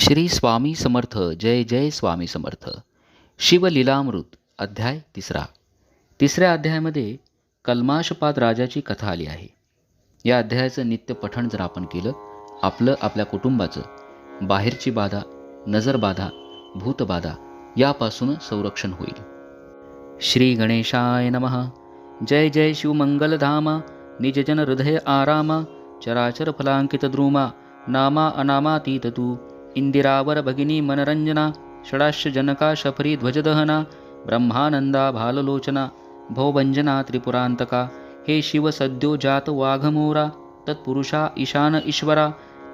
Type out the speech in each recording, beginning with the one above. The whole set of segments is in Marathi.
श्री स्वामी समर्थ जय जय स्वामी समर्थ. शिवलीलामृत अध्याय तिसरा. तिसऱ्या अध्यायामध्ये कल्माशपाद राजाची कथा आली आहे. या अध्यायाचं नित्य पठण जर आपण केलं आपलं आपल्या कुटुंबाचं बाहेरची बाधा नजरबाधा भूतबाधा यापासून संरक्षण होईल. श्री गणेशाय नमः. जय जय शिवमंगलधामा. निजजन हृदय आरामा. चराचर फलांकित द्रुमा. नामा अनामातीत तू. इंदिरावर भगिनी मनरंजना षडाश जनका शफरी ध्वजदहना ब्रह्मानंदा भाललोचना भवभंजना त्रिपुरांतका हे शिव सद्यो जात वाघमोरा तत्पुरुषा ईशान ईश्वरा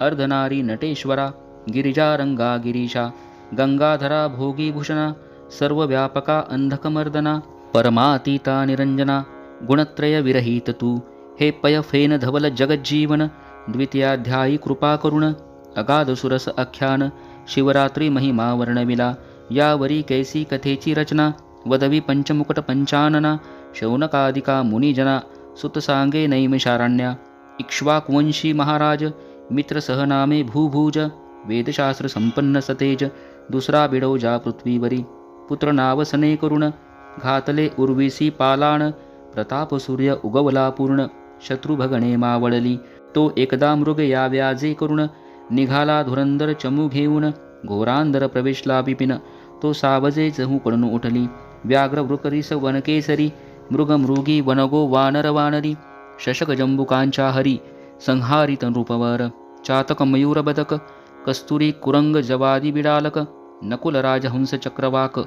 अर्धनारी नटेश्वरा गिरिजारंगा गिरीशा गंगाधरा भोगीभूषणा सर्वव्यापका अंधकमर्दना परमातीता निरंजना गुणत्रय विरहित तू हे पयफेन धवल जगज्जीवन द्वितीयाध्यायी कृपा करुण अगाध सुरस आख्यान शिवरात्री महिमा वर्णविला यावरी कैसी कथेची रचना वदवी पंचमुकट पंचानना शौनकादिका मुनिजना सुतसांगे नैमिषारण्या इक्ष्वाकुवंशी महाराज मित्र सहनामे भूभूज वेदशास्त्र संपन्न सतेज दुसरा बिडो जा पृथ्वीवरी पुत्र नावसने करुण घातले उर्विसी पालाण प्रताप सूर्य उगवला पूर्ण शत्रुभगणे मावळली तो एकदा मृग या व्याजे करुण निघाला धुरंदर चमू घेऊन घोरांधर प्रवेशला बिपिन. तो सावजे चहू पडून उठली. व्याघ्र वृकरीस वनकेसरी मृग मृगी वनगो वानर वानरी शशक जंबुकांच्या हरी संहारित नृपवर. चातक मयूर बदक कस्तुरी कुरंग जवादी बिडालक नकुल राजहंस चक्रवाक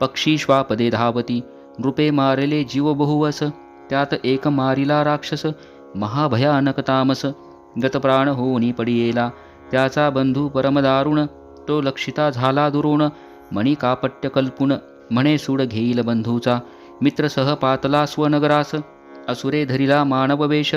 पक्षी श्वापदे धावती नृपे मारिले जीव बहुवस त्यात एक मारिला राक्षस महाभयानक तामस गतप्राण होऊनी पडियेला. त्याचा बंधू परमदारुण तो लक्षिता झाला दुरुण मणी कापट्य कल्पुन म्हणे सूड घेईल बंधूचा मित्र सह पातला स्वनगरास असुरे धरिला मानववेश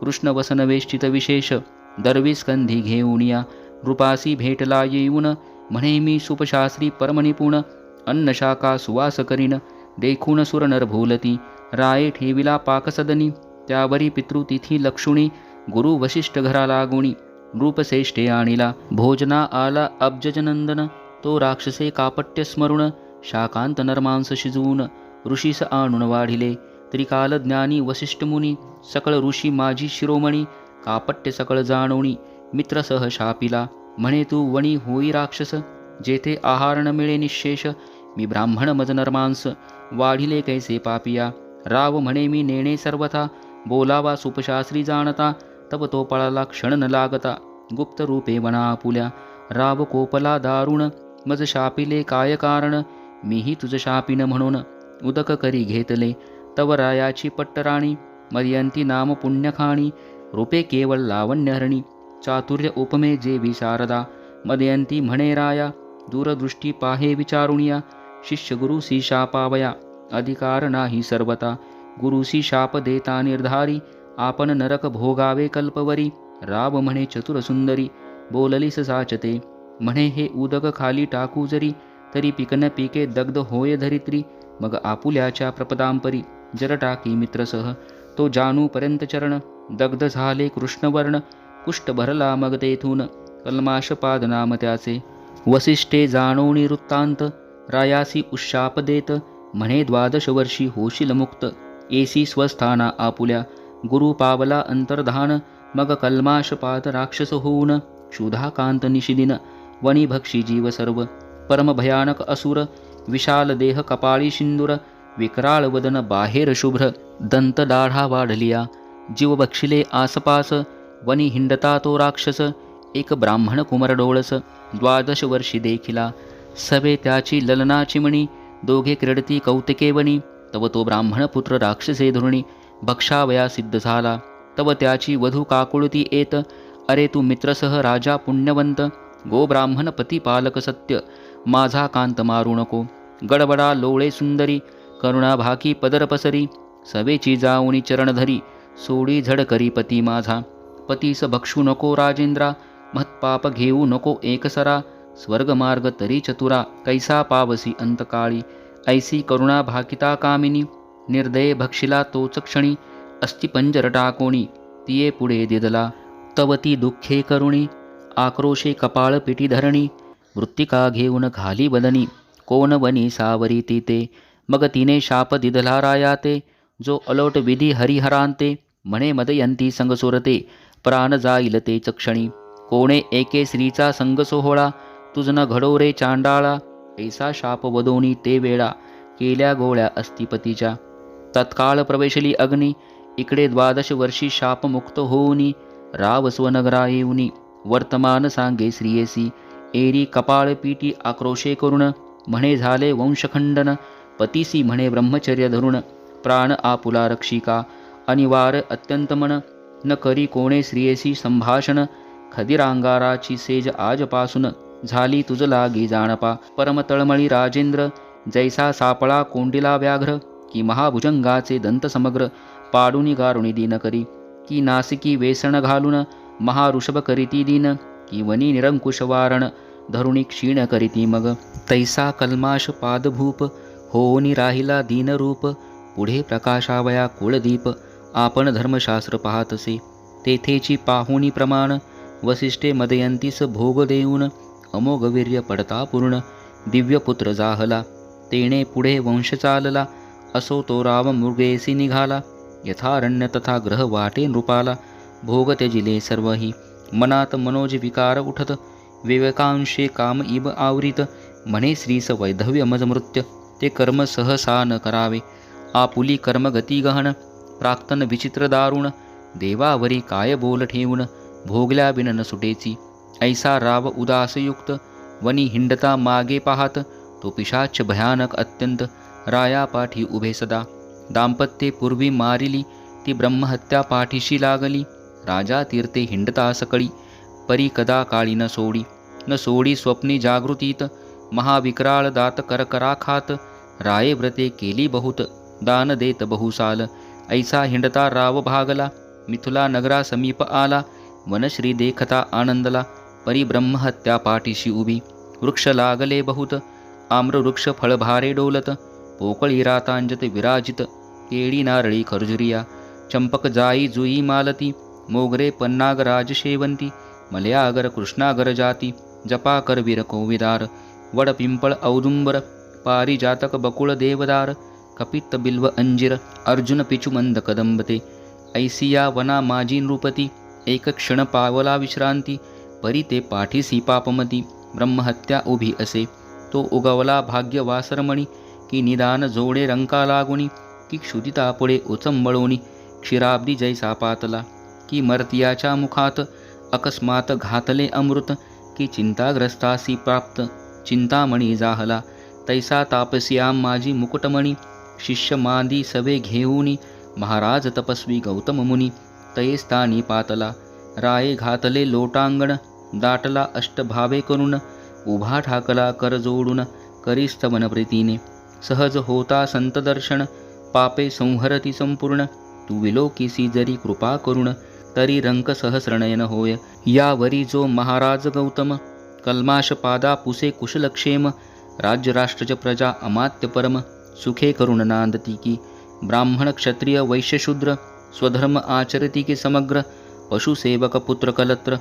कृष्ण वसनवेष्टित विशेष दर्वी स्कंधी घेऊन या नृपासी भेटला येऊन म्हणे मी सुपशास्त्री परमनिपुण अन्नशाखा सुवास करीन देखून सुर नर भूलती राये ठेविला पाकसदनी त्यावरी पितृतिथी लक्षुणी गुरु वशिष्ठ घरा लागुणी नृपश्रेष्ठे आणिला भोजना आला अब्जजनंदन तो राक्षसे कापट्य स्मरुण शाकांत नरमांस शिजवून ऋषीस आणून वाढिले. त्रिकाल ज्ञानी वसिष्ठ मुनी सकळ ऋषी माझी शिरोमणी कापट्य सकळ जाणवणी मित्रसह शापिला. म्हणे तू वणी होई राक्षस जेथे आहार न मिळे निशेष मी ब्राह्मण मज नरमांस वाढिले कैसे पापिया? राव म्हणे मी नेणे सर्वथा बोलावा सुपशास्त्री जाणता तव तो पळाला क्षण न लागता गुप्त रूपे वनापुल्या राव कोपला दारुण मज शापिले काय कारण? मीही तुझ शापिन म्हणून उदक करी घेतले तव रायाची पट्टराणी मर्यंती नाम पुण्यखाणी रूपे केवळ लावण्यहरणी चातुर्य उपमे जे विशारदा मदयंती म्हणे राया दूरदृष्टी पाहे विचारुणिया शिष्य गुरुसी शापावया अधिकार नाही सर्वता गुरुसी शाप देता निर्धारी आपण नरक भोगावे कल्पवरी. राव म्हणे चतुरसुंदरी बोललीस साचते. म्हणे हे उदक खाली टाकू जरी तरी पिकन पिके दग्ध होय धरित्री. मग आपुल्याच्या प्रपदांपरी जर टाकी मित्रसह. तो जानूपर्यंत चरण दग्ध झाले कृष्णवर्ण. कुष्ट भरला मग तेथून कल्माशपाद नाम त्याचे. वसिष्ठे जाणोनी वृत्तांत रायासी उशाप देत. म्हणे द्वादश वर्षी होशील मुक्त. एसी स्वस्थाना आपुल्या. गुरु पावला अंतर्धान मग कल्माशपात राक्षस होऊन क्षुधाकांत निशिदिन वणीभक्षी जीव सर्व परमभयानक असुर विशाल देह कपाळी शिंदुर विकराळ वदन बाहेर शुभ्र दंत दाढा वाढलिया जीव बक्षिले आसपास वनी हिंडता तो राक्षस एक ब्राह्मण कुमर डोळस द्वादश वर्षी देखिला सवे त्याची ललनाची मणी दोघे क्रीडती कौतिके तव तो ब्राह्मण पुत्र राक्षसे धुरणी भक्षावया सिद्ध झाला. तव त्याची वधू काकुळती येत अरे तू मित्रसह राजा पुण्यवंत गोब्राह्मण पतिपालक सत्य माझा कांत मारू नको. गडबडा लोळे सुंदरी करुणा भाकी पदर पसरी सवेची जाऊनी चरणधरी सोडी झड करी पती माझा. पतीस भक्षू नको राजेंद्रा महत्पाप घेऊ नको एकसरा स्वर्गमार्ग तरी चतुरा कैसा पावसी अंतकाळी ऐसी करुणा भाकिता कामिनी निर्दय भक्षिला तोच क्षणी अस्थिपंजर टाकोणी तिये पुढे दिदला। तव ती दुःखे करुणी आक्रोशे कपाळ पिटी धरणी वृत्तिका घेऊन खाली बदनी कोण वनी सावरी ती ते मग तिने शाप दिदला राया ते जो अलोट विधी हरिहरांते म्हणे मदयंती संग सुरते प्राण जाईल ते चक्षणी कोणे एके स्त्रीचा संग सोहळा तुझन घडो रे चांडाळा ऐसा शाप वदोनी ते वेळा केल्या गोळ्या अस्तिपतीच्या। तत्काळ प्रवेशली अग्नी इकडे द्वादश वर्षी शापमुक्त होऊनी राव स्वनगरा येऊनी वर्तमान सांगे श्रियेसी एरी कपाळ पीटी आक्रोशे करुण म्हणे झाले वंशखंडन पतीसी म्हणे ब्रह्मचर्य धरुण प्राण आपुला रक्षिका अनिवार अत्यंत मन न करी कोणे श्रियेसी संभाषण खदिरांगाराची सेज आजपासून झाली तुझ लागी जाणपा परम तळमळी राजेंद्र जैसा सापळा कोंडिला व्याघ्र की महाभुजंगाचे दंतसमग्र पाडुनी गारुणी दिन करी की नासिकी वेसण घालून महाऋषभ करीती दिन की वनी निरंकुश वारण धरुणी क्षीण करीती मग. तैसा कल्माश पादभूप होनी राहिला दीनरूप पुढे प्रकाशावया कुळदीप आपण धर्मशास्त्र पाहतसे. तेथेची पाहुणी प्रमाण वसिष्ठे मदयंतीस भोग देऊन अमोघवीर्य पडता पूर्ण दिव्यपुत्र जाहला. तेने पुढे वंश चालला असो तो राव मृगेसी निघाला यथारण्य तथा ग्रह वाटे नृपाला भोग त्यजिले सर्वही मनात मनोज विकार उठत विवेकांशे काम इब आवरित म्हणे श्रीस वैधव्य मजमृत्य ते कर्म सहसा न करावे आपुली कर्मगती गहन प्राक्तन विचित्र दारुण देवावरी काय बोल ठेवून भोगल्या बिन न सुटेची ऐसा राव उदासयुक्त वनी हिंडता मागे पाहात तो पिशाच भयानक अत्यंत राया पाठी उभे सदा. दाम्पत्ये पूर्वी मारिली ती ब्रह्महत्या पाठीशी लागली. राजा तीर्थे हिंडता सकळी परी कदा काळी न सोडी. न सोडी स्वप्नी जागृतीत महाविक्राळ दात करकरा खात राये व्रते केली बहुत दान देत बहुसाल. ऐसा हिंडता राव भागला मिथुला नगरा समीप आला. वनश्री देखता आनंदला परी ब्रह्महत्या पाठीशी उभी. वृक्ष लागले बहुत आम्रवृक्ष फळभारे डोलत. पोकळी रातांजत विराजित. केळी नारळी खर्जुरिया चंपक जाई जुई मालती मोगरे पन्नाग राजशेवंती मलयागर कृष्णागर जाती जपाकर वीर कोविदार वड पिंपळ औदुंबर पारिजातक बकुळ देवदार कपित बिल्व अंजिर अर्जुन पिचुमंद कदंबते ऐसिया वना माजी नृपती एक क्षण पावला विश्रांती परी ते पाठीसी पापमती ब्रह्महत्या उभी असे तो उगवला भाग्य वासरमणी की निदान जोडे रंका लागुनी की क्षुदिता पुढे उचंबळोनी क्षीराब्दी जैसा पातला की मर्तियाच्या मुखात अकस्मात घातले अमृत की चिंताग्रस्तासी प्राप्त चिंतामणी जाहला। तैसा तापसियाम माझी मुकुटमणी शिष्य मादी सवे घेऊनी। महाराज तपस्वी गौतम मुनी तयेस्तानी पातला। राये घातले लोटांगण दाटला अष्टभावे करून उभा ठाकला कर जोडून करिस्तवन प्रीतीने सहज होता संतदर्शन पापे संहरती संपूर्ण तू विलोकिसी जरी कृपा करुण तरी रंक सहस्रनयन होय. यावरी जो महाराज गौतम कल्माश पादा पुसे कुशलक्षेम राज्य राष्ट्रज प्रजा अमात्य परम सुखे करुण नांदती की ब्राह्मण क्षत्रिय वैश्यशूद्र स्वधर्म आचरती की समग्र पशुसेवक पुत्र कलत्र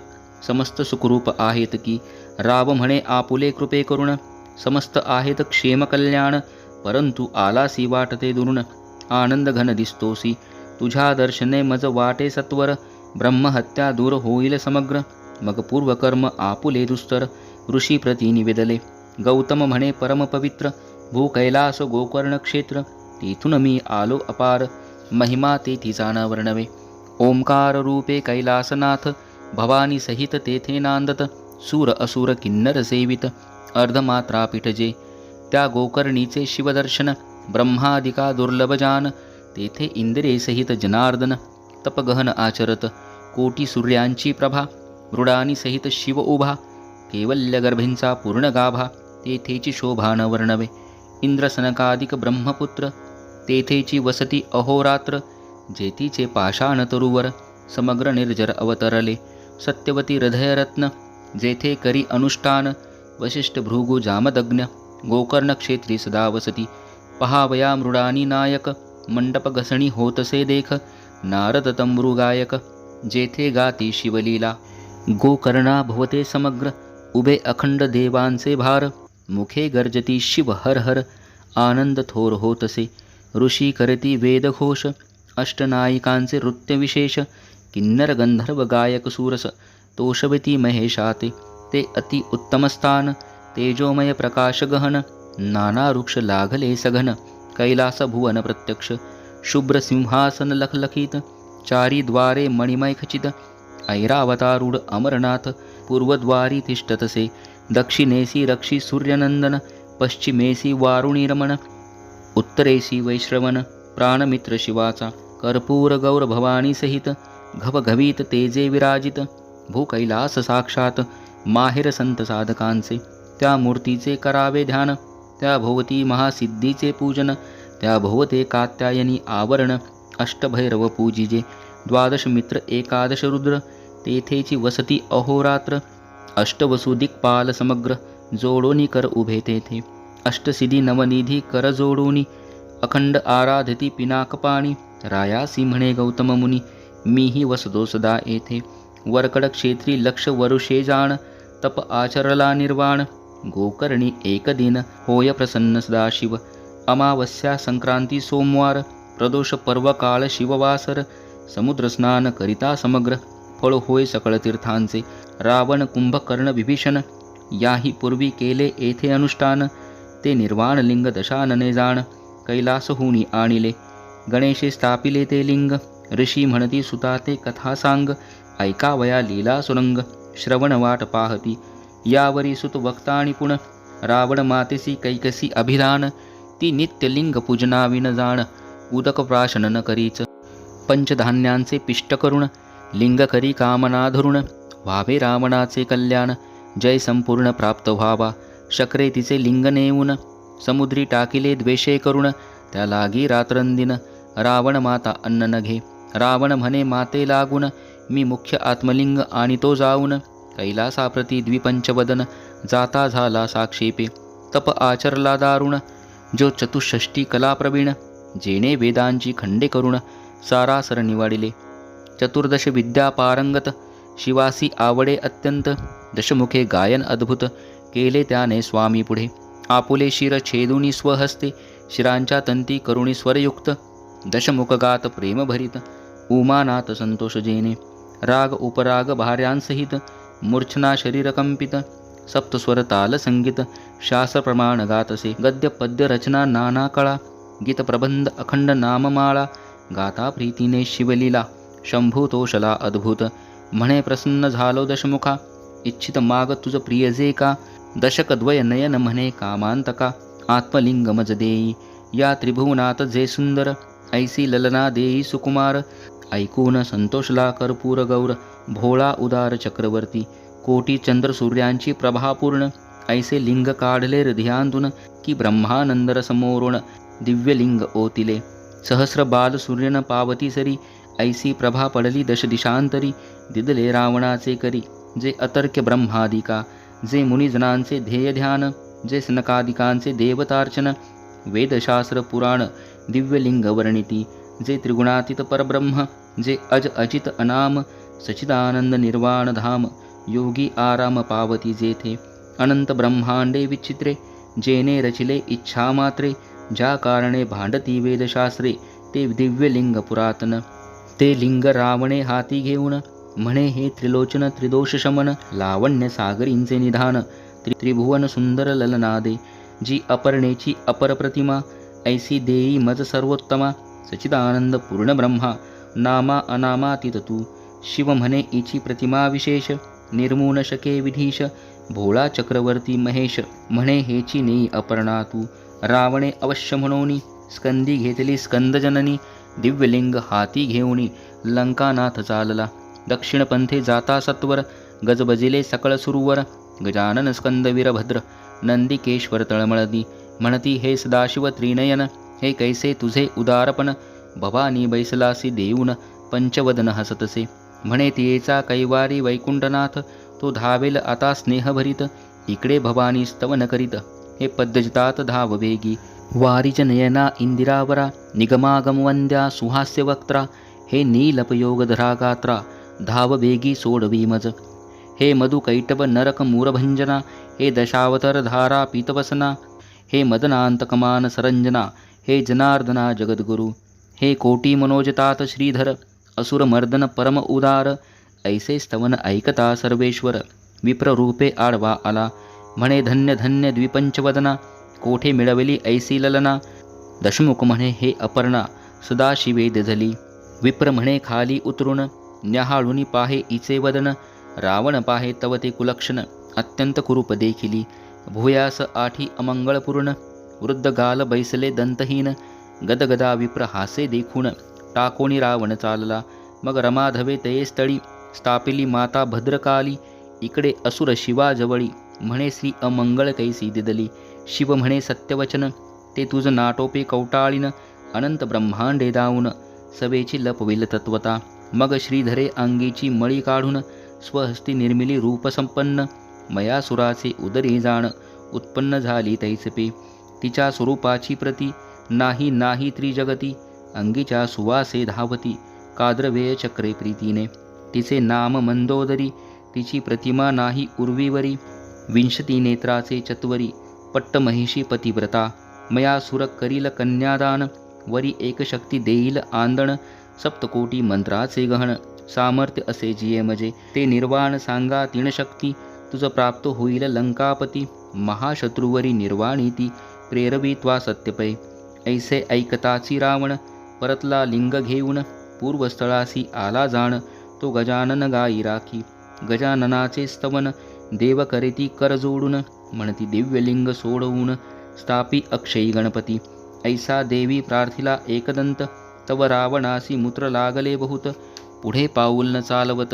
समस्त सुखरूप आहेत की. राव म्हणे आपुले कृपे करुण समस्त आहेत क्षेम कल्याण परंतु आलासी वाटते दुरुण आनंद घन दिसतोसी तुझ्या दर्शने मज वाटे सत्वर। ब्रह्महत्या दूर होईल समग्र। मग पूर्वकर्म आपुले दुस्तर। ऋषी प्रती निवेदले। गौतम म्हणे परमपवित्र भू कैलास गोकर्ण क्षेत्र। तेथून मी आलो अपार। महिमा तेथी वर्णवे ओंकार रूपे कैलासनाथ। भवानी सहित तेथे नांदत। सूर असुर किन्नर सेवित। अर्धमात्रापीठजे त्या गोकर्णीचे शिवदर्शन ब्रह्मादिका दुर्लभजान तेथे इंद्रेसहित जनार्दन तपगहन आचरत कोटी सूर्यांची प्रभा मृडानी सहित शिव उभा केवल्यगर्भींचा पूर्ण गाभा तेथेची शोभा न वर्णवे इंद्रसनकादिक ब्रह्मपुत्र तेथेची वसती अहोरात्र जेतीचे पाषाण तरुवर समग्र निर्जर अवतरले सत्यवती हृदयरत्न जेथे करी अनुष्ठान वशिष्ठ भृगु जामदग्न गोकर्ण क्षेत्री सदा वसती। पहावया मृडानी नायक मंडप घसणी होतसे देख। नारद तंबृगायक जेथे गाती शिवलीला। गोकर्णा भवते समग्र उभे अखंड देवांचे भार। मुखे गर्जती शिव हर हर आनंद थोर होतसे। ऋषी करती वेदघोष अष्टनायिकांचे नृत्यविशेष किन्नर गंधर्व गायक सूरस तोषवती महेशाते ते अति उत्तम स्थान तेजोमय प्रकाश गहन नाना वृक्ष लागले सघन कैलास भुवन प्रत्यक्ष शुभ्र सिंहासन लखलखित चारी द्वारे मणिमय खचित ऐरावतारूढ अमरनाथ पूर्वद्वारी तिष्ठतसे दक्षिणेसी रक्षी सूर्यनंदन पश्चिमेसी वारुणीरमण उत्तरेसी वैश्रवण प्राणमित्र शिवाचा कर्पूर गौर भवानी सहित घवघवीत तेजे विराजित भूकैलास साक्षात माहेर संत साधकांचे त्या मूर्तीचे करावे ध्यान त्या भोवती महासिद्धीचे पूजन त्या भोवते कात्यायनी आवरण अष्टभैरव पूजिजे द्वादश मित्र एकादश रुद्र तेथेची वसती अहोरात्र अष्टवसु दिक्पाल समग्र जोडोनी कर उभे तेथे अष्टसिधी नवनिधी कर जोडोनी अखंड आराधती पिनाकपाणी रायासी म्हणे गौतम मुनी मीही वसतो सदा येथे वरकड क्षेत्री लक्ष वरुषे जाण तप आचरला निर्वाण गोकर्णी एकदिन होय प्रसन्न सदाशिव। अमावस्या संक्रांती सोमवार प्रदोष पर्व काळ शिववासर समुद्र स्नान करिता समग्र फळ होय सकळ तीर्थांचे रावण कुंभकर्ण विभीषण याही पूर्वी केले येथे अनुष्ठान ते निर्वाण लिंग दशानने जाण कैलासहुनी आणिले। गणेशे स्थापिले ते लिंग ऋषी म्हणती सुता ते कथा सांग ऐकावया लीला सुरंग श्रवण वाट पाहती। यावरी सुत वक्ताणी पुण रावण मातेसी कैकसी अभिधान ती नित्यलिंग पूजनाविन जाण उदक प्राशन न करीच। पंचधान्यांचे पिष्ट करुण लिंग करी कामना धरुण व्हावे रावणाचे कल्याण जय संपूर्ण प्राप्त व्हावा शक्रे तिचे लिंग नेऊन समुद्री टाकिले द्वेषे करुण त्या लागी रात्रंदिन रावण माता अन्न न घे रावण म्हणे माते लागून मी मुख्य आत्मलिंग आणि तो जाऊन कैलासाप्रती द्विपंचवदन जाता झाला साक्षेपे। तप आचरला दारुण जो चतुष्षष्टी कलाप्रवीण जेणे वेदांची खंडे करुण सारासर निवाडिले। चतुर्दश विद्या पारंगत शिवासी आवडे अत्यंत दशमुखे गायन अद्भुत केले त्याने स्वामी पुढे। आपुले शिर छेदुनी स्वहस्ते शिरांच्या तंती करुणी स्वरयुक्त। दशमुखगात प्रेमभरित उमानाथ संतोष जेने। राग उपराग भार्यांसहित मूर्छना शरीरकम्पित सप्तस्वरतालसङ्गीत शास्त्रप्रमाणगातसे गद्यपद्यरचना संगीत शास्त्र प्रमाण गातसे गद्य पद्य रचना नाना कळा गीत प्रबंध अखंड नाममाळा गाता प्रीतीने शिवलीला शंभू तोषला अद्भुत म्हणे प्रसन्न झालो दशमुखा इच्छित माग तुझ प्रिय जे का दशकद्वय नयन म्हणे कामांतका आत्मलिंग मज देई या त्रिभुवनात जे सुंदर ऐसी ललना देई सुकुमार ऐकून संतोषला कर्पूर गौर भोळा उदार चक्रवर्ती कोटी चंद्र सूर्यांची प्रभापूर्ण ऐसे लिंग काढले हृदयांतून की ब्रह्मानंदर समोरुण दिव्यलिंग ओतिले. सहस्र बाल सूर्यन पावती सरी ऐसी प्रभा पडली दश दिशांतरी दिदले रावणाचे करी जे अतर्क्य ब्रह्मादिका जे मुनिजनांचे ध्येय ध्यान जे सनकादिकांचे देवतार्चन वेदशास्त्र पुराण दिव्यलिंग वर्णिती जे त्रिगुणातीत परब्रह्म जे अज अजित अनाम सचिदानंद निर्वाण धाम योगी आराम पावती जेथे अनंत ब्रह्मांडे विचित्रे जेने रचिले इच्छा मात्रे ज्या कारणे भांडती वेदशास्त्रे ते दिव्यलिंग पुरातन. ते लिंग रावणे हाती घेऊन म्हणे हे त्रिलोचन त्रिदोष शमन लावण्य सागरींचे निधान त्रि त्रिभुवन सुंदर ललनादे जी अपर्णेची अपर प्रतिमा ऐसी देई मज सर्वोत्तमा सचिदानंद पूर्ण ब्रह्मा नामा अनामातीत तू शिव म्हणे इची प्रतिमा विशेष। निर्मून शके विधीश। भोळा चक्रवर्ती महेश। म्हणे हेची नेई अपर्णा तू। रावणे अवश्य म्हणोनी। स्कंदी घेतली स्कंदजननी। दिव्यलिंग हाती घेऊनी। लंकानाथ चालला। दक्षिणपंथे जाता सत्वर। गजबजिले सकळ सुरुवर। गजानन स्कंद वीरभद्र नंदिकेश्वर तळमळती म्हणती हे सदाशिव त्रिनयन। हे कैसे तुझे उदारपण? भवानी बैसलासी देऊन पंचवदन हसतसे. म्हणे तियेचा कैवारी वैकुंठनाथ तो धावेल आता स्नेहभरीत. इकडे भवानी स्तवन करीत. हे पद्यजितात धाव वेगी. वारिच नयना इंदिरावरा निगमागमवंद्या सुहास्यवक्त्रा हे नीलपयोगधरा गात्रा धाव वेगी सोडवी मज हे मधुकैटव नरक मूरभंजना. हे दशावतर धारा पीतवसना. हे मदनांतकमान सरंजना. हे जनार्दना जगद्गुरु हे कोटी मनोजतात श्रीधर असुर मर्दन परम उदार ऐसे स्तवन ऐकता सर्वेश्वर विप्ररूपे आडवा आला म्हणे धन्य धन्य द्विपंचवदना कोठे मिळवली ऐसी ललना दशमुख म्हणे हे अपर्णा सदाशिवे दिधली विप्र म्हणे खाली उतरून न्याहाळुनी पाहे इचे वदन रावण पाहे तव ते कुलक्षण अत्यंत कुरूप देखिली भूयास आठी अमंगळपूर्ण वृद्ध गाल बैसले दंतहीन गदगदा विप्र हासे देखून टाकोणी रावण चालला. मग रमाधवे तये स्थळी स्थापिली माता भद्रकाली इकडे असुर शिवाजवळी म्हणे श्री अमंगळ कैसी दिदली. शिव म्हणे सत्यवचन ते तुझ नाटोपे कौटाळीन अनंत ब्रह्मांडे दावून सवेची लपविल तत्वता. मग श्रीधरे अंगीची मळी काढून स्वहस्ती निर्मिली रूपसंपन्न मयासुराचे उदरे जाण उत्पन्न झाली तैसपे. तिच्या स्वरूपाची प्रती नाही नाही त्रिजगती अंगीच्या सुवासे धावती काद्रवेय चक्रे प्रीतीने. तिचे नाम मंदोदरी तिची प्रतिमा नाही उर्वीवरी विंशती नेत्राचे चत्वरी पट्ट महिषी पतिव्रता मया सुर करील कन्यादान वरी एक शक्ती देईल आंदण सप्तकोटी मंत्राचे गहन सामर्थ्य असे जिये मजे. ते निर्वाण सांगा तीन शक्ती तुझ प्राप्त होईल लंकापती महाशत्रुवरी निर्वाणी ती प्रेरवित्वा सत्यपै। ऐसे ऐकताची रावण परतला लिंग घेऊन पूर्वस्थळासी आला जाण तो गजानन गाई राखी। गजाननाचे स्तवन देव करीती कर जोडून म्हणती दिव्यलिंग सोडवून स्थापी अक्षयी गणपती। ऐसा देवी प्रार्थिला एकदंत तव रावणासी मूत्र लागले बहुत। पुढे पाऊल न चालवत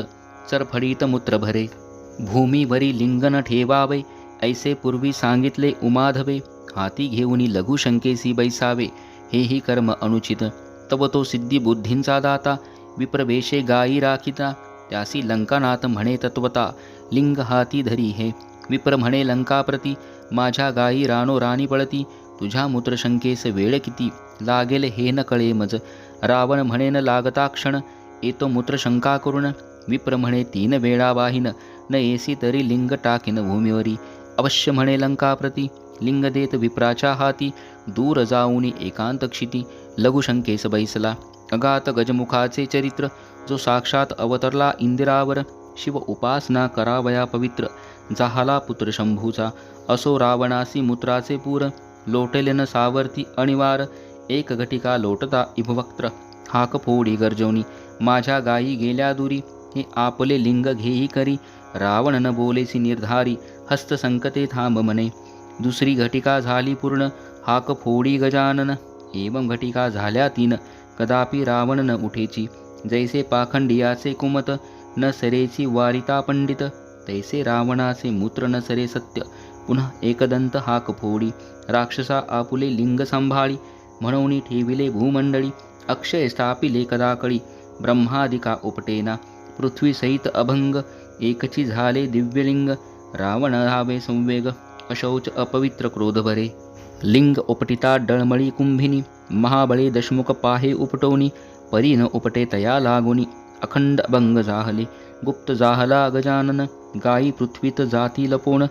चरफडीत मूत्र भरे। भूमीवरी लिंगन ठेवावे ऐसे पूर्वी सांगितले उमाधवे। हाती घेऊनी लघुशंकेसी बैसावे. हेही कर्म अनुचित. तव तो सिद्धी बुद्धींचा दाता. विप्रवेशे गायी राखिता. त्यासी लंकानाथ म्हणे तत्वता. लिंग हाती धरी हे. विप्र म्हणे लंकाप्रती. माझ्या गायी रानो राणी पळती. तुझ्या मूत्रशंकेस वेळ किती? लागेल हे न कळे मज. रावण म्हणे न लागता क्षण. येतो मूत्रशंका करून. विप्र म्हणे तीन वेळा वाहिन. न येसी तरी लिंग टाकीन भूमीवरी. अवश्य म्हणे लंकाप्रती. लिंग देत विप्राच्या हाती दूर जाऊनी एकांत क्षिती लघुशंकेस बैसला अगात गजमुखाचे चरित्र जो साक्षात अवतरला इंदिरावर शिव उपासना करावया पवित्र जाहाला पुत्र शंभूचा असो रावणासी मूत्राचे पूर लोटेलेन सावरती अनिवार एक घटिका लोटता इभवक्त्र हाक फोडी गर्जवणी माझ्या गायी गेल्या दुरी हे आपले लिंग घेई करी रावण न बोलेसी निर्धारी हस्त संकते थांब मने दुसरी घटिका झाली पूर्ण हाक फोडी गजानन. एवं घटिका झाल्या तीन कदापि रावण न उठेची. जैसे पाखंडियाचे कुमत न सरेची वारिता पंडित. तैसे रावणाचे मूत्र न सरे सत्य. पुन्हा एकदंत हाक फोडी. राक्षसा आपुले लिंग सांभाळी. म्हणून ठेविले भूमंडळी. अक्षय स्थापिले कदाकळी. ब्रह्मादिका उपटेना. पृथ्वी सहित अभंग. एकची झाले दिव्यलिंग. रावण रावे संवेग. अशौच अपवित्र क्रोधभरे लिंग उपटिता डळमळी कुंभिनी महाबळे दशमुख पाहे उपटोनी परी न उपटे तया लागुनी अखंड अभंग जाहले गुप्त जाहला गजानन गायी पृथ्वीत जाती लपोण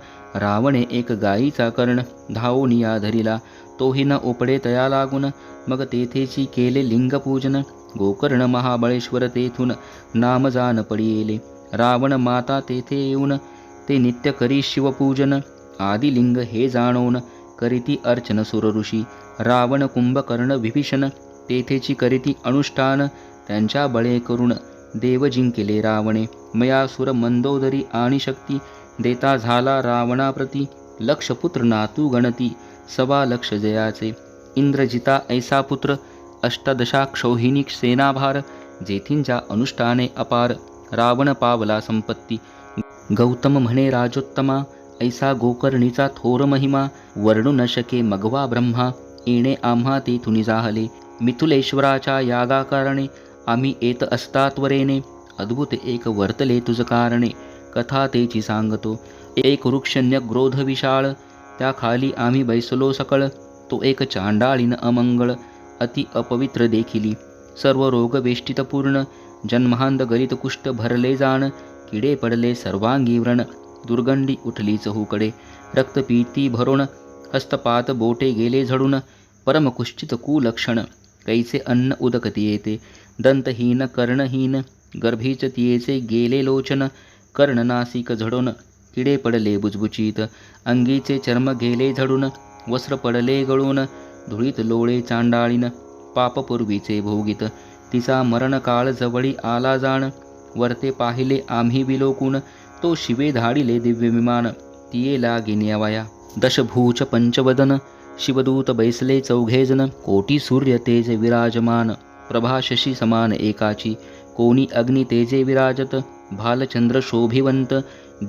रावणे एक गायीचा कर्ण धावोनिया धरिला तोही न उपडे तया लागून मग तेथेची केले लिंगपूजन गोकर्ण महाबळेश्वर तेथून नाम जान पडियेले रावण माता तेथे येऊन ते नित्य करी शिवपूजन आदिलिंग हे जाणवून करीती अर्चन सुरऋषी रावण कुंभकर्ण विभीषण तेथेची करीती अनुष्ठान त्यांच्या बळे करून देव जिंकिले रावणे. मया सुर मंदोदरी आणि शक्ती देता झाला रावणाप्रती. लक्षपुत्र नातू गणती सवा लक्ष जयाचे. इंद्रजिता ऐसा पुत्र अष्टादशाक्षौहिणी सेनाभार जेथींच्या अनुष्ठाने अपार. रावण पावला संपत्ती. गौतम म्हणे राजोत्तमा ऐसा गोकर्णीचा थोर महिमा वर्णू न शके मगवा ब्रह्मा येणे आम्हा तेथुनी जाहले. मिथुलेश्वराच्या यागाकारणे आम्ही येत असतात्वरेने अद्भुत एक वर्तले तुझ कारणे कथा तेची सांगतो. एक वृक्षण्य ग्रोध विशाळ त्या खाली आम्ही बैसलो सकळ तो एक चांडाळीन अमंगळ अति अपवित्र देखिली. सर्व रोग वेष्टित पूर्ण गलित कुष्ठ भरले जाण किडे पडले सर्वांगी व्रण दुर्गंडी उठली चहूकडे. रक्तपीती भरून हस्तपात बोटे गेले झडून परमकुश्चित कुलक्षण कैसे अन्न उदकती येते? दंतहीन कर्णहीन गर्भीच तियेचे गेले लोचन कर्णनासिक झडून किडे पडले बुजबुचीत अंगीचे चर्म गेले झडून वस्त्र पडले गळून धुळीत लोळे चांडाळीन पापपूर्वीचे भोगीत तिचा मरणकाळ जवळी आला जाण वरते पाहिले आम्ही विलोकून तो शिवे धाडिले दिव्य विमान तिये लागे न्यावया दशभूच पंचवदन शिवदूत बैसले चौघेजन कोटी सूर्य तेज विराजमान प्रभा शशी समान एकाची कोणी अग्नि तेजे विराजत भालचंद्र शोभिवंत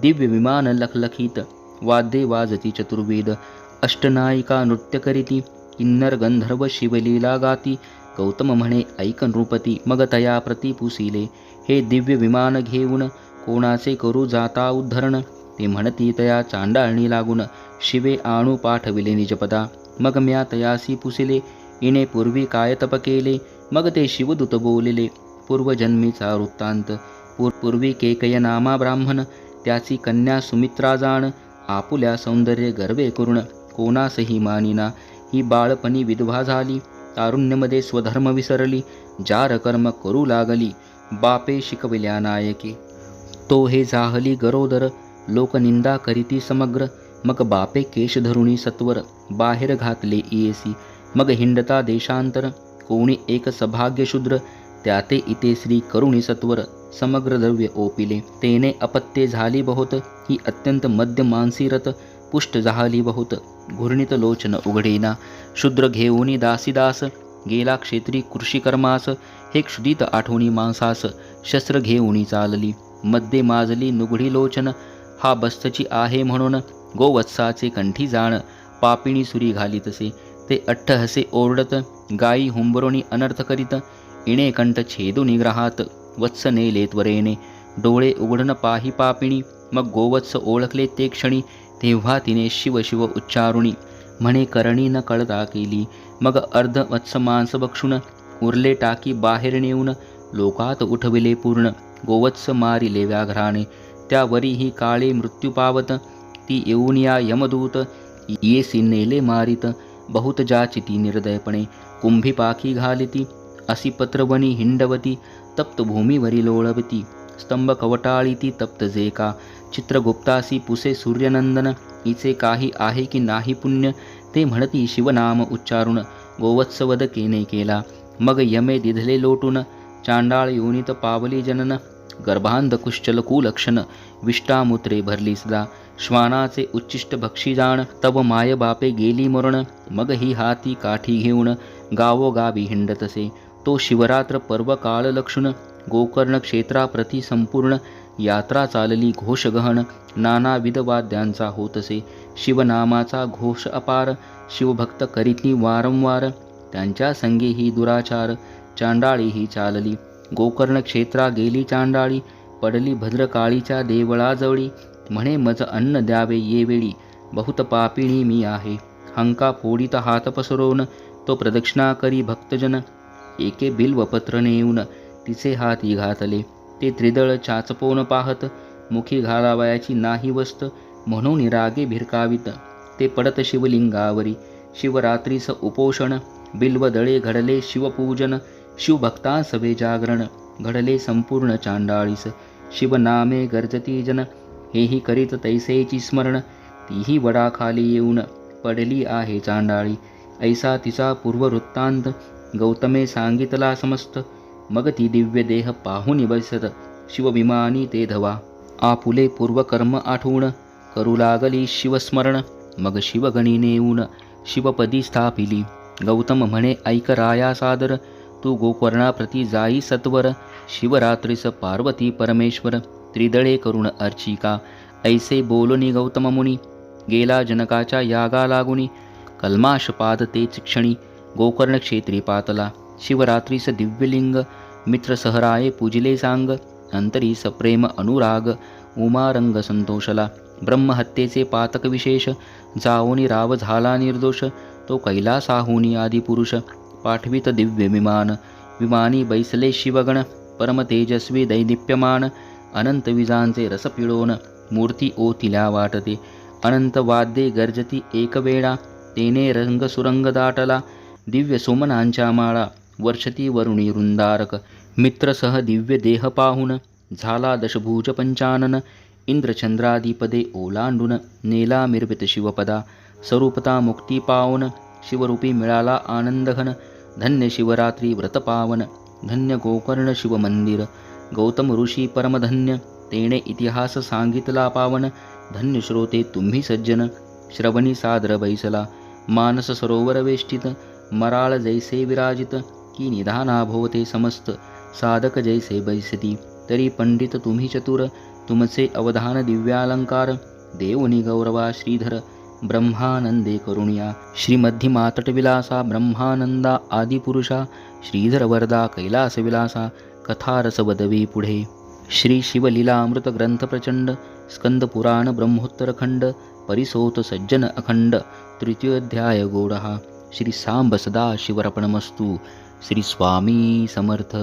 दिव्य विमान लखलखित वाद्ये वाजती चतुर्वेद अष्टनायिका नृत्य करीती किन्नर गंधर्व शिवलीला गाती गौतम म्हणे ऐक नृपती मग तया प्रतिपुसिले हे दिव्य विमान घेऊन कोणाचे करू जाता उद्धरण? ते म्हणती तया चांडाळणी लागून शिवे आणू पाठविले निजपदा. मग म्या तयासी पुसिले. इने पूर्वी काय तप केले? मग ते शिवदूत बोलिले पूर्वजन्मीचा वृत्तांत. पूर पूर्वी केकय नामा ब्राह्मण. त्याची कन्या सुमित्रा जाण. आपुल्या सौंदर्य गर्वे करुण कोणासही मानिना. ही बाळपणी विधवा झाली. तारुण्यमध्ये स्वधर्म विसरली. जार कर्म करू लागली. बापे शिकविल्या नायके. तो हे जाहली गरोदर लोकनिंदा करीती समग्र मग बापे केश धरुणी सत्वर बाहेर घातले इयेसी मग हिंडता देशांतर कोणी एक सभाग्य शूद्र त्याते इते श्री करुणी सत्वर समग्र द्रव्य ओपिले तेने अपत्ये झाली बहुत ही अत्यंत मध्य मानसीरत पुष्ट झाली बहुत घुर्णित लोचन उघडेना शूद्र घेऊनी दासीदास गेला क्षेत्री कृषिकर्मास हे क्षुदित आठवणी मांसास शस्त्र घेऊनी चालली. मध्ये माजली नुगडी लोचन. हा बस्तची आहे म्हणून गोवत्साचे कंठी जाण. पापिणी सुरी घालीतसे ते अट्टहसे ओरडत. गायी हुंबरोणी अनर्थ करीत. इणे कंठ छेदू निग्रहात. वत्स नेले त्वरेने डोळे उघडन पाही पापिणी. मग गोवत्स ओळखले ते क्षणी. तेव्हा तिने शिव शिव उच्चारुणी. म्हणे करणी न कळता केली. मग अर्ध वत्स मांस बक्षुण. उरले टाकी बाहेर नेऊन. लोकात उठविले पूर्ण. गोवत्स मारिले व्याघ्राने त्यावरीही काळे मृत्यू पावत ती येऊन या यमदूत येसी नेले मारित बहुत जाचिती निर्दयपणे कुंभी पाखी घालिती असी पत्रवणी हिंडवती तप्त भूमीवरी लोळवती स्तंभ कवटाळीती तप्त जे का चित्रगुप्तासी पुसे सूर्यनंदन इचे काही आहे की नाही पुण्य ते म्हणती शिवनाम उच्चारुण गोवत्सवद केने केला मग यमे दिधले लोटून चांडाळ योनित पावली जनन गर्भांध कुश्चल विष्टामुत्रे भरली सदा। श्वानाचे उच्चिष्ट भक्षी जाण तव माय बापे गेली मरण। मग ही हाती काठी घेऊन गावोगावी हिंडतसे। तो शिवरात्र पर्व काळलक्षुण गोकर्ण क्षेत्राप्रती संपूर्ण। यात्रा चालली घोषगहन नानाविध वाद्यांचा होतसे। शिवनामाचा घोष अपार शिवभक्त करीती वारंवार। त्यांच्या संगे ही दुराचार चांडाळी ही चालली। गोकर्ण क्षेत्रा गेली चांडाळी पडली भद्रकाळीच्या देवळाजवळी म्हणे मज अन्न द्यावे ये वेळी बहुत पापिणी मी आहे. हंका फोडीत हात पसरवून तो प्रदक्षिणा करी भक्तजन एके बिल्वपत्र नेऊन तिचे हात घातले ते त्रिदळ चाचपोन पाहत मुखी घालावयाची नाही वस्त म्हणून रागे भिरकावित. ते पडत शिवलिंगावरी शिवरात्रीस उपोषण बिल्वदळे घडले शिवपूजन शिवभक्तांसवे जागरण घडले संपूर्ण चांडाळीस. शिवनामे गर्जती जन हेही करीत तैसेची स्मरण. तीही वडाखाली येऊन पडली आहे चांडाळी. ऐसा तिचा पूर्ववृत्तांत गौतमे सांगितला समस्त. मग ती दिव्य देह पाहून बसत शिवविमानी ते धवा. आपुले पूर्वकर्म आठवून करू लागली शिवस्मरण. मग शिवगणी नेऊन शिवपदी स्थापिली. गौतम म्हणे ऐक राया सादर तू गोकर्णाप्रती जाई सत्वर शिवरात्रीस पार्वती परमेश्वर त्रिदळे करुण अर्चिका ऐसे बोलुनी गौतम मुनी गेला जनकाच्या यागा लागुनी कल्माशपाद तेच क्षणी गोकर्ण क्षेत्री पातला शिवरात्रीस दिव्यलिंग मित्र सहराये पूजिले सांग अंतरी सप्रेम अनुराग उमारंग संतोषला ब्रह्महत्येचे पातक विशेष जाओनी राव झाला निर्दोष तो कैलासाहुनी आदिपुरुष पाठवित दिव्य विमान. विमानी बैसले शिवगण परमतेजस्वी दैदिप्यमान अनंत विजांचे रसपिळोन मूर्ती ओतिल्या वाटते. अनंत वाद्ये गर्जती एकवेळा तेने रंग सुरंग दाटला. दिव्य सोमनांच्या माळा वर्षती वरुणी रुंदारक. मित्रसह दिव्य देह पाहुन झाला दशभुज पंचानन. इंद्रचंद्रादिपदे ओलांडून नेला मिरवित शिवपदा. स्वरूपता मुक्ती पावन शिवरूपी मिळाला आनंदघन. धन्य शिवरात्री व्रतपावन धन्य गोकर्ण शिवमंदिर गौतम ऋषी परमधन्य तेणे इतिहास सांगितला पावन धन्य श्रोते तुम्ही सज्जन श्रवणी सादर बैसला मानस सरोवर वेष्टित मराळ जैसे विराजित की निधाना भोवते समस्त साधक जैसे बैसती तरी पंडित तुम्ही चतुर तुमचे अवधान दिव्यालंकार देवनी गौरवा श्रीधर ब्रह्मानंदे करुणिया। श्रीमध्यमातटविलासा ब्रह्मानंदा आदिपुरुषा। श्रीधरवरदा कैलासविलासा कथारसवदवी पुढे। श्री शिवलीलामृत ग्रंथ प्रचंड स्कंद पुराण ब्रह्मोत्तरखंड परिसोत सज्जन अखंड तृतीयोध्याय गोडहा श्री सांब सदा शिवरपणमस्तू श्री स्वामी समर्थ।